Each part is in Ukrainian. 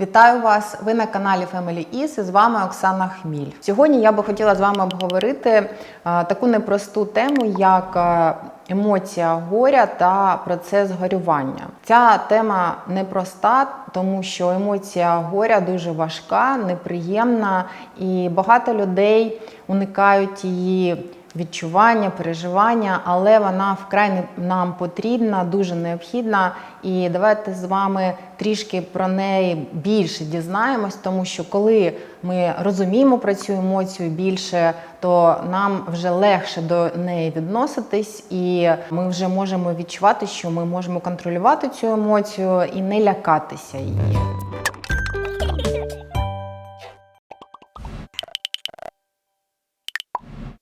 Вітаю вас! Ви на каналі Family Is і з вами Оксана Хміль. Сьогодні я би хотіла з вами обговорити е, таку непросту тему, як е, емоція горя та процес горювання. Ця тема непроста, тому що емоція горя дуже важка, неприємна, і багато людей уникають її відчування, переживання, але вона вкрай нам потрібна, дуже необхідна. І давайте з вами трішки про неї більше дізнаємось, тому що коли ми розуміємо про цю емоцію більше, то нам вже легше до неї відноситись, і ми вже можемо відчувати, що ми можемо контролювати цю емоцію і не лякатися її.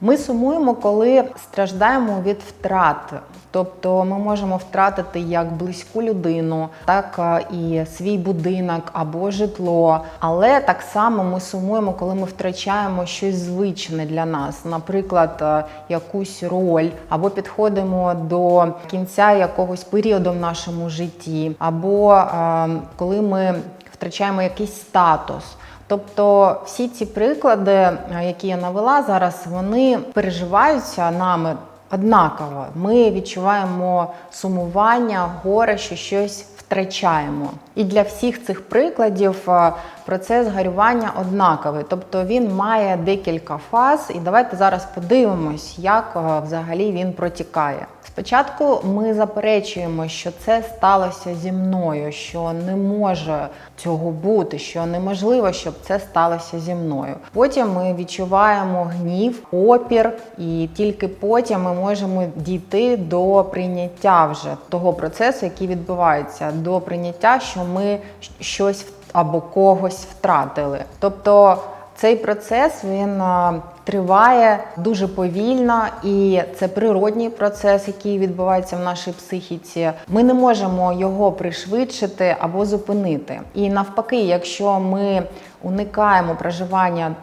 Ми сумуємо, коли страждаємо від втрат. Тобто ми можемо втратити як близьку людину, так е, і свій будинок або житло. Але так само ми сумуємо, коли ми втрачаємо щось звичне для нас, наприклад, е, якусь роль, або підходимо до кінця якогось періоду в нашому житті, або е, коли ми втрачаємо якийсь статус. Тобто всі ці приклади, е, які я навела зараз, вони переживаються нами однаково. Ми відчуваємо сумування, горе, що щось втрачаємо. І для всіх цих прикладів е, процес горювання однаковий, тобто він має декілька фаз. І давайте зараз подивимось, як е, взагалі він протікає. Спочатку ми заперечуємо, що це сталося зі мною, що не може цього бути, що неможливо, щоб це сталося зі мною. Потім ми відчуваємо гнів, опір, і тільки потім ми можемо дійти до прийняття вже того процесу, який відбувається, до прийняття, що ми щось або когось втратили. Тобто цей процес він а, триває дуже повільно, і це природній процес, який відбувається в нашій психіці. Ми не можемо його пришвидшити або зупинити. І навпаки, якщо ми уникаємо проживання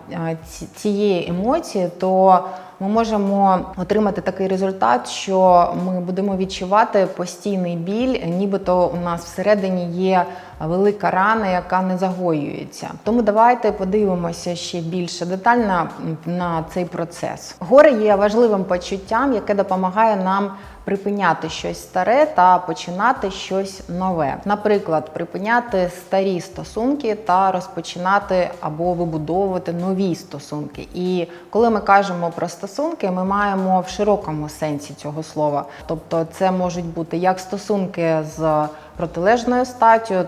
цієї емоції, то ми можемо отримати такий результат, що ми будемо відчувати постійний біль, нібито у нас всередині є велика рана, яка не загоюється. Тому давайте подивимося ще більше детально на цей процес. Горе є важливим почуттям, яке допомагає нам припиняти щось старе та починати щось нове. Наприклад, припиняти старі стосунки та розпочинати або вибудовувати нові стосунки. І коли ми кажемо про стосунки, ми маємо в широкому сенсі цього слова. Тобто, це можуть бути як стосунки з протилежною статтю, е,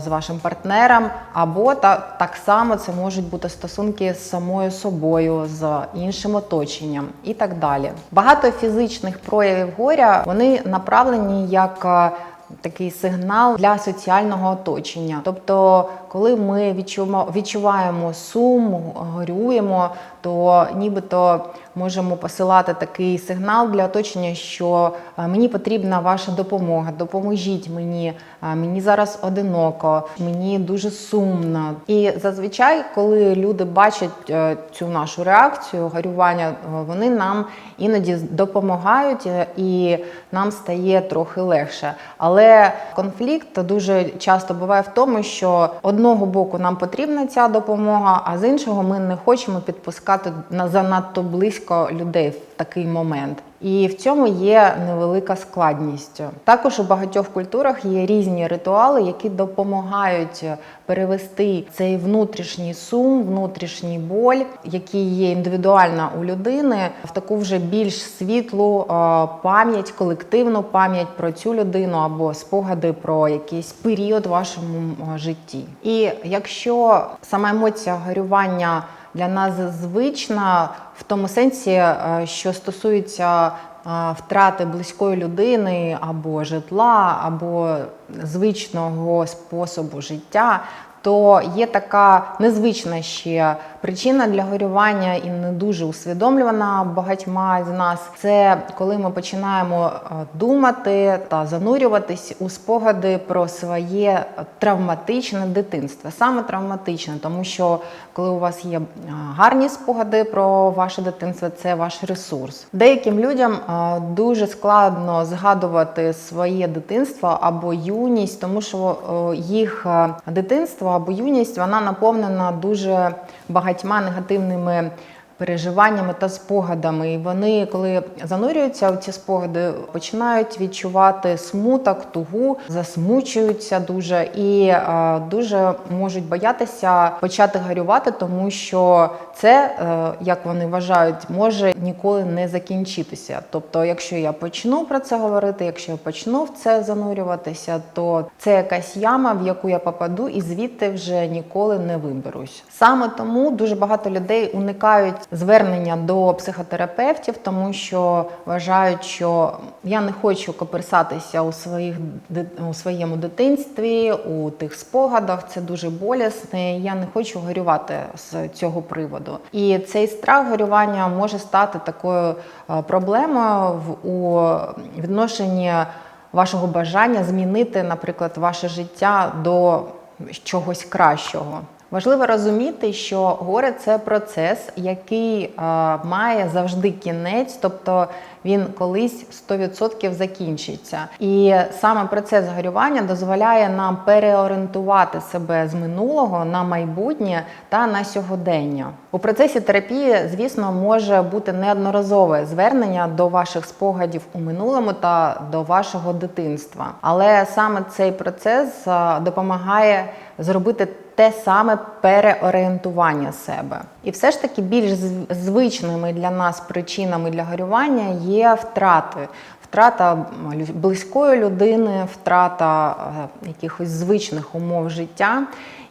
з вашим партнером, або та, так само це можуть бути стосунки з самою собою, з іншим оточенням і так далі. Багато фізичних проявів горя вони направлені як е, такий сигнал для соціального оточення. Тобто, коли ми відчуваємо, сум, горюємо, то нібито можемо посилати такий сигнал для оточення, що е, мені потрібна ваша допомога, допоможіть мені, е, мені зараз одиноко, мені дуже сумно. І зазвичай, коли люди бачать е, цю нашу реакцію, горювання, е, вони нам іноді допомагають е, і нам стає трохи легше. Але конфлікт дуже часто буває в тому, що одного боку нам потрібна ця допомога, а з іншого ми не хочемо підпускати на занадто близько людей в такий момент. І в цьому є невелика складність. Також у багатьох культурах є різні ритуали, які допомагають перевести цей внутрішній сум, внутрішній боль, який є індивідуальна у людини, в таку вже більш світлу е, пам'ять, колективну пам'ять про цю людину або спогади про якийсь період в вашому е, житті. І якщо сама емоція горювання для нас звична в тому сенсі, е, що стосується е, втрати близької людини або житла, або звичного способу життя. То є така незвична ще причина для горювання і не дуже усвідомлювана багатьма з нас. Це коли ми починаємо е, думати та занурюватись у спогади про своє травматичне дитинство, саме травматичне, тому що коли у вас є е, гарні спогади про ваше дитинство, це ваш ресурс. Деяким людям е, дуже складно згадувати своє дитинство або юність, тому що їх дитинство або юність вона наповнена дуже багатьма негативними. Переживаннями та спогадами, і вони, коли занурюються в ці спогади, починають відчувати смуток, тугу, засмучуються дуже і е, дуже можуть боятися почати горювати, тому що це, е, як вони вважають, може ніколи не закінчитися. Тобто, якщо я почну про це говорити, якщо я почну в це занурюватися, то це якась яма, в яку я попаду, і звідти вже ніколи не виберусь. Саме тому дуже багато людей уникають звернення до психотерапевтів, тому що вважають, що я не хочу коперсатися у своїх у своєму дитинстві, у тих спогадах. Це дуже болісне. Я не хочу горювати з цього приводу. І цей страх горювання може стати такою е, проблемою у відношенні вашого бажання змінити, наприклад, ваше життя до чогось кращого. Важливо розуміти, що горе це процес, який е, має завжди кінець, тобто він колись 100% закінчиться. І саме процес горювання дозволяє нам переорієнтувати себе з минулого на майбутнє та на сьогодення. У процесі терапії, звісно, може бути неодноразове звернення до ваших спогадів у минулому та до вашого дитинства. Але саме цей процес е, допомагає зробити те саме переорієнтування себе. І все ж таки більш зв- звичними для нас причинами для горювання є втрати. Втрата близької людини, втрата е, якихось звичних умов життя.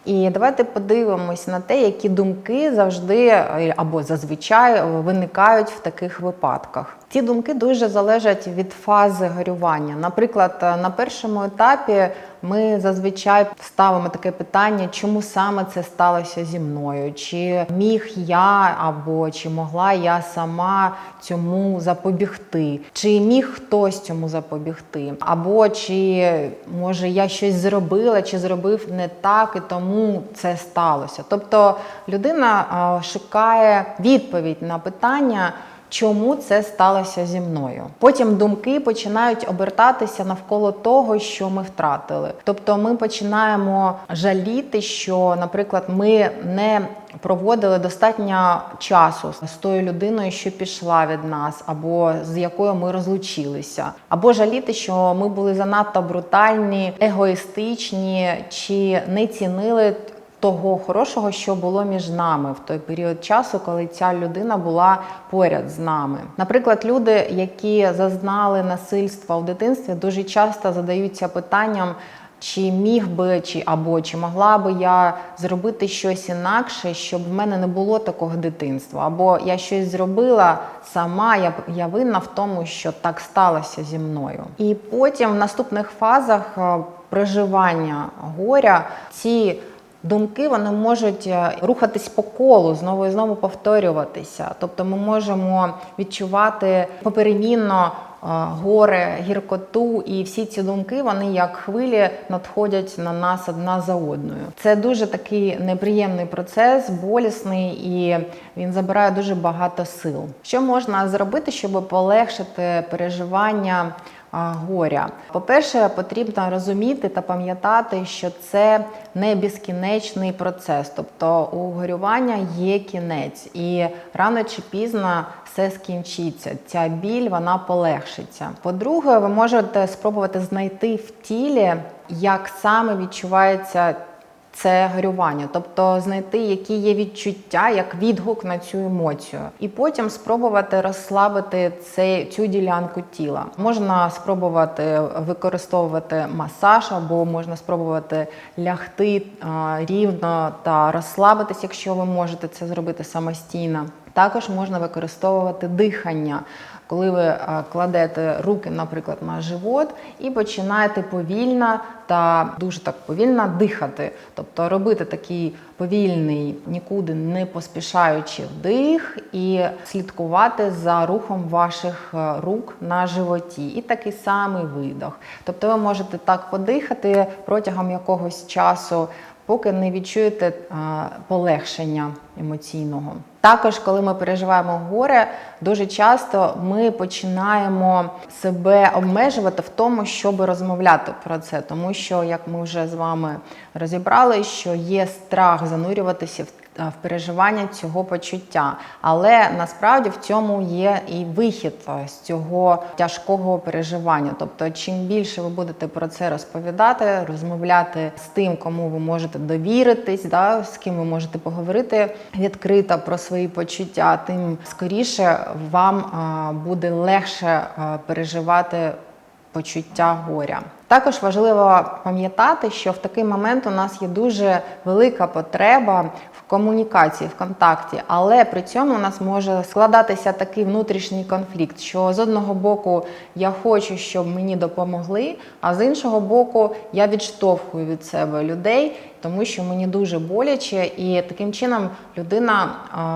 І давайте подивимось на те, які думки завжди е, або зазвичай е, виникають в таких випадках. Ці думки дуже залежать від фази горювання. Наприклад, е, на першому етапі ми зазвичай ставимо таке питання, чому саме це сталося зі мною? Чи міг я або чи могла я сама цьому запобігти? Чи міг хтось цьому запобігти? Або чи може я щось зробила, чи зробив не так, і тому це сталося? Тобто людина шукає відповідь на питання. Чому це сталося зі мною? Потім думки починають обертатися навколо того, що ми втратили. Тобто ми починаємо жаліти, що, наприклад, ми не проводили достатньо часу з тою людиною, що пішла від нас, або з якою ми розлучилися, або жаліти, що ми були занадто брутальні, егоїстичні чи не цінили того хорошого, що було між нами в той період часу, коли ця людина була поряд з нами. Наприклад, люди, які зазнали насильства в дитинстві, дуже часто задаються питанням. Чи міг би, чи або чи могла би я зробити щось інакше, щоб в мене не було такого дитинства, або я щось зробила сама, я, я винна в тому, що так сталося зі мною. І потім в наступних фазах е, проживання горя ці Думки вони можуть е, рухатись по колу, знову і знову повторюватися. Тобто ми можемо відчувати поперемінно е, горе, гіркоту, і всі ці думки вони як хвилі надходять на нас одна за одною. Це дуже такий неприємний процес, болісний, і він забирає дуже багато сил. Що можна зробити, щоб полегшити переживання? Горя. По-перше, потрібно розуміти та пам'ятати, що це не безкінечний процес, тобто у горювання є кінець, і рано чи пізно все скінчиться. Ця біль вона полегшиться. По-друге, ви можете спробувати знайти в тілі, як саме відчувається це горювання, тобто знайти, які є відчуття, як відгук на цю емоцію, і потім спробувати розслабити цей, цю ділянку тіла. Можна спробувати використовувати масаж, або можна спробувати лягти а, рівно та розслабитись, якщо ви можете це зробити самостійно. Також можна використовувати дихання, коли ви е, кладете руки, наприклад, на живот і починаєте повільно та дуже так повільно дихати, тобто робити такий повільний, нікуди не поспішаючи вдих і слідкувати за рухом ваших е, рук на животі, і такий самий видох. Тобто ви можете так подихати протягом якогось часу поки не відчуєте полегшення емоційного. Також, коли ми переживаємо горе, дуже часто ми починаємо себе обмежувати в тому, щоб розмовляти про це, тому що, як ми вже з вами розібрали, що є страх занурюватися в в переживання цього почуття, але насправді в цьому є і вихід е, з цього тяжкого переживання. Тобто, чим більше ви будете про це розповідати, розмовляти з тим, кому ви можете довіритись, да, з ким ви можете поговорити відкрито про свої почуття, тим скоріше вам а, буде легше переживати почуття горя. Також важливо пам'ятати, що в такий момент у нас є дуже велика потреба комунікації, в контакті, але при цьому у нас може складатися такий внутрішній конфлікт, що з одного боку я хочу, щоб мені допомогли, а з іншого боку я відштовхую від себе людей, тому що мені дуже боляче, і таким чином людина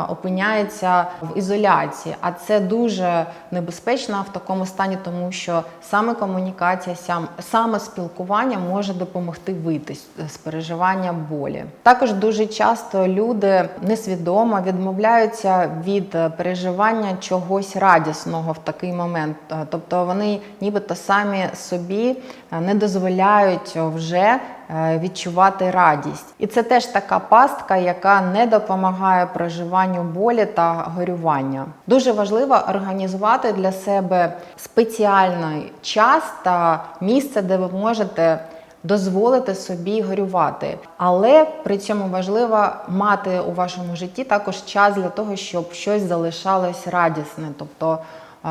опиняється в ізоляції. А це дуже небезпечно в такому стані, тому що саме комунікація, саме спілкування може допомогти вийти з- переживання болі. Також дуже часто люди несвідомо відмовляються від е, переживання чогось радісного в такий момент. Е, Тобто вони нібито самі собі е, не дозволяють вже відчувати радість. І це теж така пастка, яка не допомагає проживанню болі та горювання. Дуже важливо організувати для себе спеціальний час та місце, де ви можете. Дозволити собі горювати, але при цьому важливо мати у вашому житті також час для того, щоб щось залишалось радісне, тобто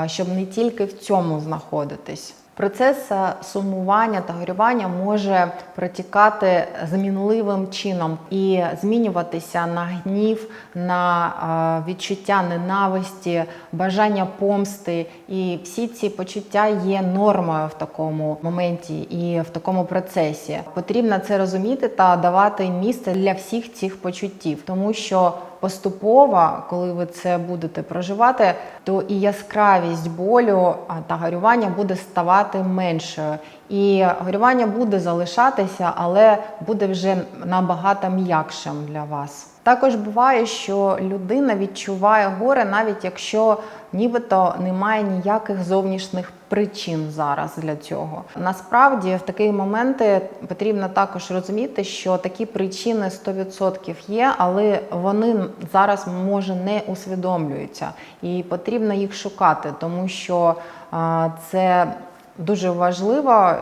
щоб не тільки в цьому знаходитись. Процес сумування та горювання може протікати змінливим чином і змінюватися на гнів, на е, відчуття ненависті, бажання помсти. І всі ці почуття є нормою в такому моменті і в такому процесі. Потрібно це розуміти та давати місце для всіх цих почуттів, тому що поступово, коли ви це будете проживати, то і яскравість болю та горювання буде ставати меншою. І горювання буде залишатися, але буде вже набагато м'якшим для вас. Також буває, що людина відчуває горе, навіть якщо нібито немає ніяких зовнішніх причин зараз для цього. Насправді, в такі моменти потрібно також розуміти, що такі причини 100% є, але вони зараз може не усвідомлюються, і потрібно їх шукати, тому що це дуже важливо.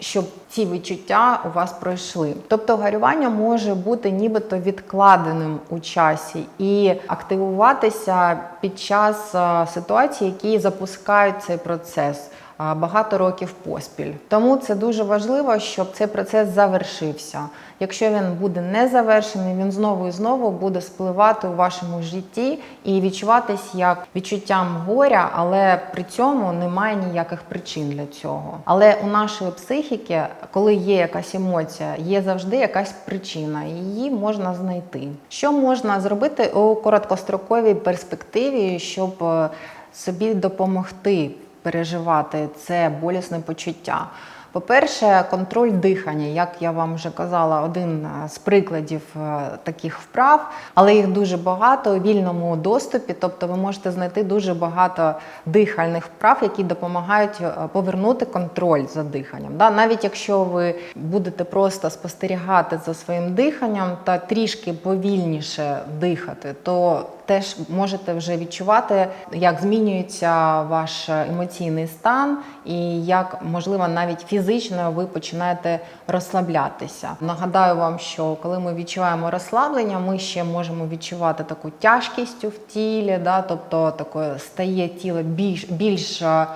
Щоб ці відчуття у вас пройшли. Тобто гарювання може бути нібито відкладеним у часі і активуватися під час ситуації, які запускають цей процес е, багато років поспіль. Тому це дуже важливо, щоб цей процес завершився. Якщо він буде не завершений, він знову і знову буде спливати у вашому житті і відчуватись як відчуттям горя, але при цьому немає ніяких причин для цього. Але у нашої психіки, коли є якась емоція, є завжди якась причина, її можна знайти. Що можна зробити у короткостроковій перспективі, щоб е, собі допомогти переживати це болісне почуття? По-перше, контроль дихання, як я вам вже казала, один е, з прикладів е, таких вправ, але їх дуже багато у вільному доступі. Тобто ви можете знайти дуже багато дихальних вправ, які допомагають е, повернути контроль за диханням. Да? Навіть якщо ви будете просто спостерігати за своїм диханням та трішки повільніше дихати, то теж можете вже відчувати, як змінюється ваш емоційний стан, і як можливо навіть фізично ви починаєте розслаблятися. Нагадаю вам, що коли ми відчуваємо розслаблення, ми ще можемо відчувати таку тяжкість в тілі, да, тобто таке стає тіло більш більш е,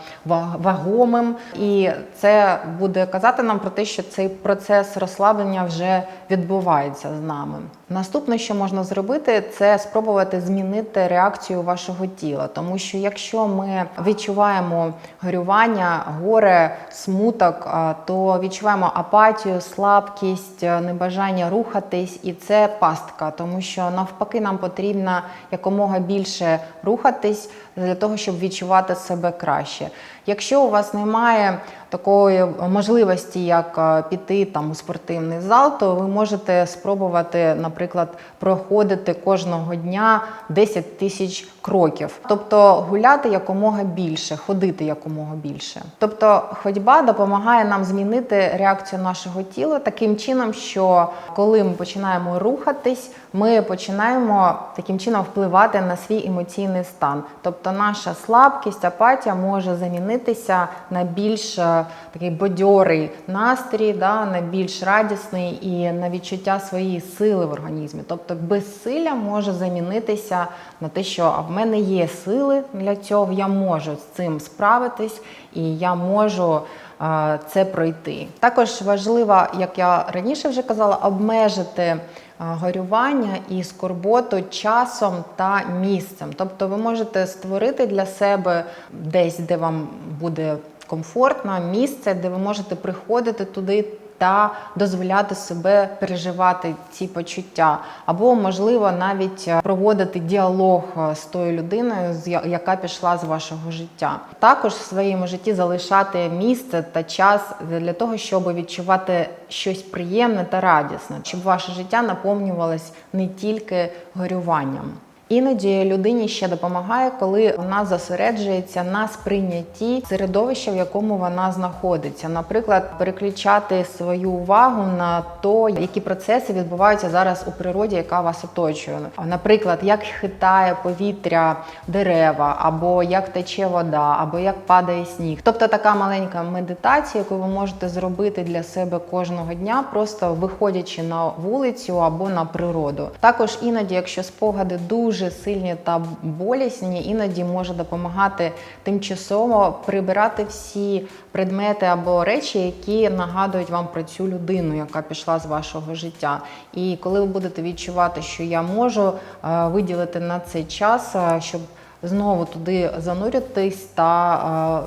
вагомим, і це буде казати нам про те, що цей процес розслаблення вже відбувається з нами. Наступне, що можна зробити, це спробувати змінити реакцію вашого тіла, тому що якщо ми відчуваємо горювання, горе, смуток, то відчуваємо апатію, слабкість, небажання рухатись, і це пастка, тому що навпаки нам потрібно якомога більше рухатись для того, щоб відчувати себе краще. Якщо у вас немає такої можливості, як е, піти там у спортивний зал, то ви можете спробувати, наприклад, проходити кожного дня 10 тисяч кроків, тобто гуляти якомога більше, ходити якомога більше. Тобто, ходьба допомагає нам змінити реакцію нашого тіла таким чином, що коли ми починаємо рухатись, ми починаємо таким чином впливати на свій емоційний стан. Тобто, наша слабкість, апатія може замінитися на більш е, такий бадьорий настрій, да, на більш радісний і на відчуття своєї сили в організмі. Тобто, безсилля може замінитися на те, що в мене є сили для цього, я можу з цим справитись і я можу е, це пройти. Також важливо, як я раніше вже казала, обмежити горювання і скорботу часом та місцем. Тобто ви можете створити для себе десь, де вам буде комфортно, місце, де ви можете приходити туди. Та дозволяти себе переживати ці почуття, або можливо навіть е, проводити діалог е, з тою людиною, яка пішла з вашого життя. Також в своєму житті залишати місце та час для того, щоб відчувати щось приємне та радісне, щоб ваше життя наповнювалось не тільки горюванням. Іноді людині ще допомагає, коли вона зосереджується на сприйнятті середовища, в якому вона знаходиться. Наприклад, переключати свою увагу на то, які процеси відбуваються зараз у природі, яка вас оточує. Наприклад, як хитає повітря дерева, або як тече вода, або як падає сніг. Тобто така маленька медитація, яку ви можете зробити для себе кожного дня, просто виходячи на вулицю або на природу. Також іноді, якщо спогади дуже сильні та болісні, іноді може допомагати тимчасово прибирати всі предмети або речі, які нагадують вам про цю людину, яка пішла з вашого життя. І коли ви будете відчувати, що я можу е, виділити на цей час, е, щоб знову туди зануритись та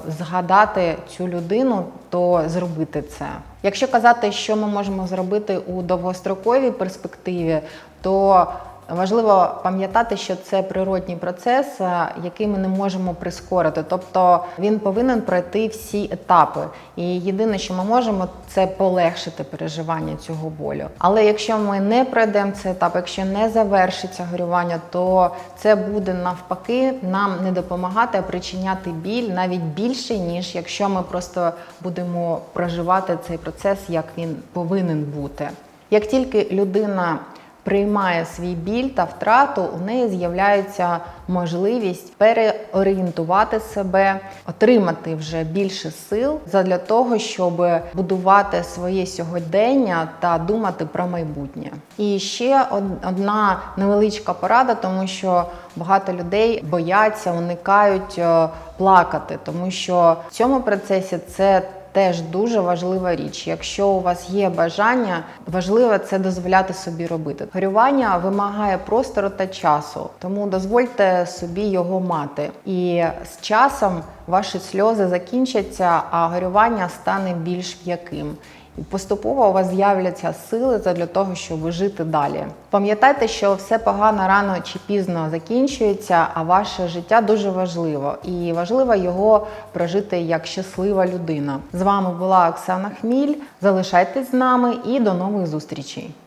е, згадати цю людину, то зробити це. Якщо казати, що ми можемо зробити у довгостроковій перспективі, то Важливо пам'ятати, що це природній процес, е, який ми не можемо прискорити. Тобто він повинен пройти всі етапи. І єдине, що ми можемо, це полегшити переживання цього болю. Але якщо ми не пройдемо цей етап, якщо не завершиться горювання, то це буде навпаки нам не допомагати, а причиняти біль навіть більше, ніж якщо ми просто будемо проживати цей процес, як він повинен бути. Як тільки людина приймає свій біль та втрату, у неї з'являється можливість переорієнтувати себе, отримати вже більше сил задля того, щоб будувати своє сьогодення та думати про майбутнє. І ще одна невеличка порада, тому що багато людей бояться, уникають е, плакати, тому що в цьому процесі це Теж дуже важлива річ. Якщо у вас є бажання, важливо це дозволяти собі робити. Горювання вимагає простору та часу, тому дозвольте собі його мати. І з часом ваші сльози закінчаться, а горювання стане більш м'яким. І поступово у вас з'являться сили для того, щоб жити далі. Пам'ятайте, що все погано рано чи пізно закінчується, а ваше життя дуже важливо, і важливо його прожити як щаслива людина. З вами була Оксана Хміль. Залишайтесь з нами і до нових зустрічей.